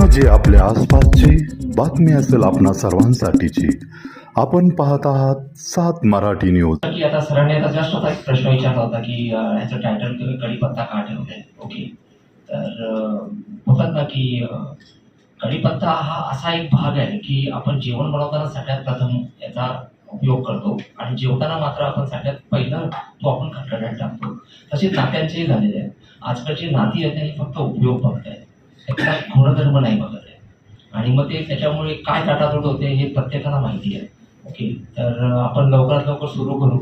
म्हणजे आपल्या आसपासची बातमी असेल आपणा सर्वांसाठीची. आपण पाहत आहात सात मराठी न्यूज की आता सरांनी आता जास्त आता एक प्रश्न विचारला होता की याचं टायटल तुम्ही कढीपत्ता का ठेवलंय? ओके तर अं, ना की कढीपत्ता हा असा एक भाग आहे की आपण जेवण बनवताना सगळ्यात प्रथम याचा उपयोग करतो आणि जेवताना मात्र आपण सगळ्यात पहिलं तो आपण खटखट्यात टाकतो. तसे नात्यांचेही झालेले आहे आजकालची नाती आहेत ही फक्त उपयोग बघत त्याचा गुणधर्म नाही बघत आहे. आणि मग ते त्याच्यामुळे काय ताटातूट होते हे प्रत्येकाला माहिती आहे. ओके? तर आपण लवकरात लवकर सुरू करू.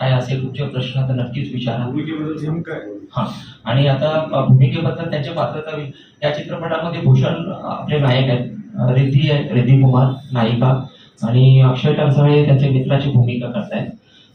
काय असेल तुमचे प्रश्न तर नक्कीच विचारा. हा. आणि आता भूमिकेबद्दल त्यांच्या पात्रता या चित्रपटामध्ये भूषण आपले नायक आहेत. रिद्धी आहे रिद्धी कुमार नायिका. आणि अक्षय टरसळे त्यांच्या मित्राची भूमिका करतायत.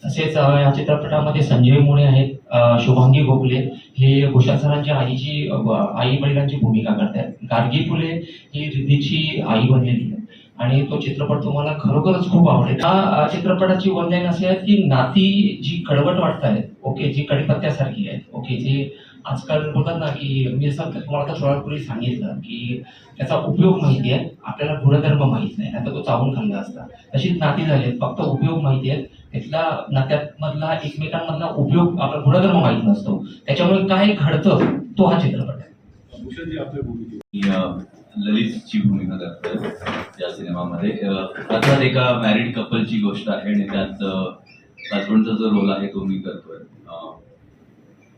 तसेच या चित्रपटामध्ये संजय मुळे आहेत शुभांगी गोखले. हे भूषण सरांच्या आईची आई वडिलांची भूमिका करतात गार्गी फुले ही रिद्धीची आई बनलेली आहे आणि तो चित्रपट तुम्हाला खरोखरच खूप आवडेल. हा चित्रपटाची वन लाईन अशी आहे की नाती जी कडवट वाटत आहेत ओके जी कडीपत्त्यासारखी आहेत ओके जे आजकाल बोलतात ना की मी असं तुम्हाला आता थोड्यापूर्वी सांगितलं की त्याचा उपयोग माहिती आहे आपल्याला गुणधर्म माहीत नाही आता तो चावून खाल्ला असता. तशीच नाती झाली फक्त उपयोग माहिती आहेत तिथला नात्यामधला एकमेकांमधला उपयोग आपला गुणधर्म माहीत नसतो. त्याच्यामुळे काय घडतं तो हा चित्रपट आहे. ललितची भूमिका करतोय या सिनेमामध्ये. अर्थात एका मॅरिड कपलची गोष्ट आहे आणि त्यात हजबंडचा जो रोल आहे तो मी करतोय.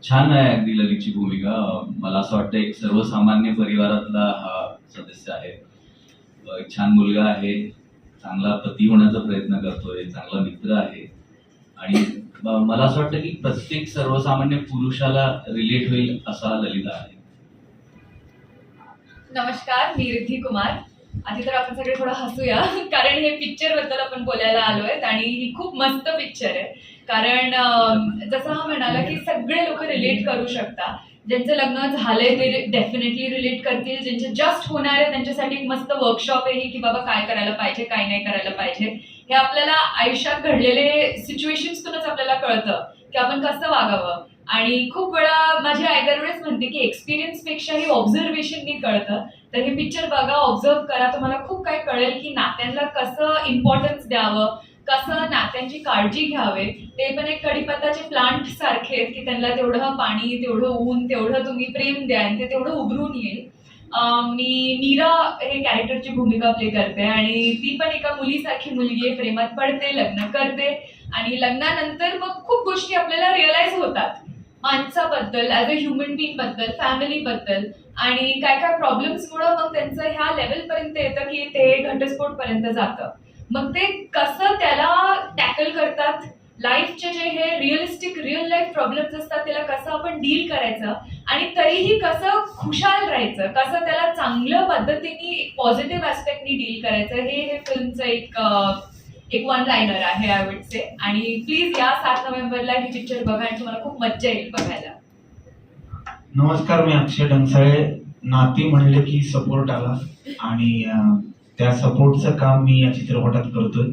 छान आहे अगदी ललितची भूमिका. मला असं वाटतं एक सर्वसामान्य परिवारातला हा सदस्य आहे. एक छान मुलगा आहे. चांगला पती होण्याचा प्रयत्न करतोय चांगला मित्र आहे. आणि मला असं वाटतं की प्रत्येक सर्वसामान्य पुरुषाला रिलेट होईल असा ललिता आहे. नमस्कार मी रिद्धी कुमार. आधी तर आपण सगळे थोडं हसूया कारण हे पिक्चरबद्दल आपण बोलायला आलोय आणि ही खूप मस्त पिक्चर आहे. कारण जसं हा म्हणाला की सगळे लोक रिलेट करू शकता. ज्यांचं लग्न झालंय ते डेफिनेटली रिलेट करतील. ज्यांचे जस्ट होणार आहे त्यांच्यासाठी एक मस्त वर्कशॉप आहे की बाबा काय करायला पाहिजे काय नाही करायला पाहिजे. हे आपल्याला आयुष्यात घडलेले सिच्युएशन्सतूनच आपल्याला कळतं की आपण कसं वागावं. आणि खूप वेळा माझी आई दरवेळेस म्हणते की एक्सपिरियन्सपेक्षा हे ऑब्झर्वेशननी कळतं. तर हे पिक्चर बघा ऑब्झर्व करा तुम्हाला खूप काय कळेल की नात्यांना कसं इम्पॉर्टन्स द्यावं. कसं नात्यांची काळजी घ्यावे ते पण एक कडीपत्ताचे प्लांट सारखे आहेत की त्यांना तेवढं पाणी तेवढं ऊन तेवढं तुम्ही प्रेम द्या आणि ते तेवढं उभरून येईल. मी मीरा हे कॅरेक्टरची भूमिका प्ले करते आणि ती पण एका मुलीसारखी मुलगी आहे प्रेमात पडते लग्न करते आणि लग्नानंतर मग खूप गोष्टी आपल्याला रिअलाइज होतात. माणसाबद्दल ॲज अ ह्युमन बिंगबद्दल फॅमिली बद्दल आणि काय काय प्रॉब्लेम्समुळे मग त्यांचं ह्या लेवल पर्यंत येतं की ते घटस्फोटपर्यंत जातं. मग ते कसं त्याला टॅकल करतात? लाईफचे जे हे रिअलिस्टिक रिअल लाईफ प्रॉब्लेम्स असतात त्याला कसं आपण डील करायचं? आणि तरीही कसं खुशाल राहायचं? कसं त्याला चांगल्या पद्धतीने एक पॉझिटिव्ह ऍस्पेक्टनी डील करायचं? हे हे फिल्मचं एक एक वन लाईनर आहे आय वुड से आणि प्लीज या सात नोव्हेंबरला ही पिक्चर बघा आणि तुम्हाला खूप मज्जा येईल बघायला. नमस्कार मी अक्षय डंगसाळे नाती म्हणले की सपोर्ट आला. आणि त्या सपोर्टचं काम मी या चित्रपटात करतोय.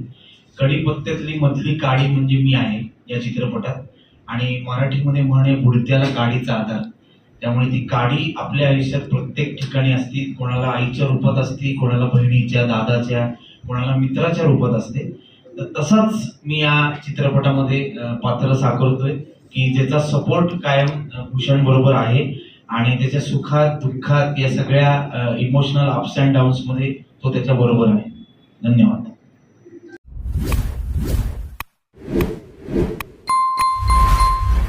कडीपत्त्यातली मधली काडी म्हणजे मी आहे या चित्रपटात. आणि मराठीमध्ये म्हणे बुडत्याला काडीचा आधार. त्यामुळे ती काडी आपल्या आयुष्यात प्रत्येक ठिकाणी असते. कोणाला आईच्या रूपात असते कोणाला बहिणीच्या दादाच्या कोणाला मित्राच्या रूपात असते. तर तसंच मी या चित्रपटामध्ये पात्र साकारतोय की ज्याचा सपोर्ट कायम भूषण बरोबर आहे. आणि त्याच्या सुखात दुःखात या सगळ्या इमोशनल अप्स अँड डाऊन्समध्ये मध्ये तो त्याच्या बरोबर आहे. धन्यवाद.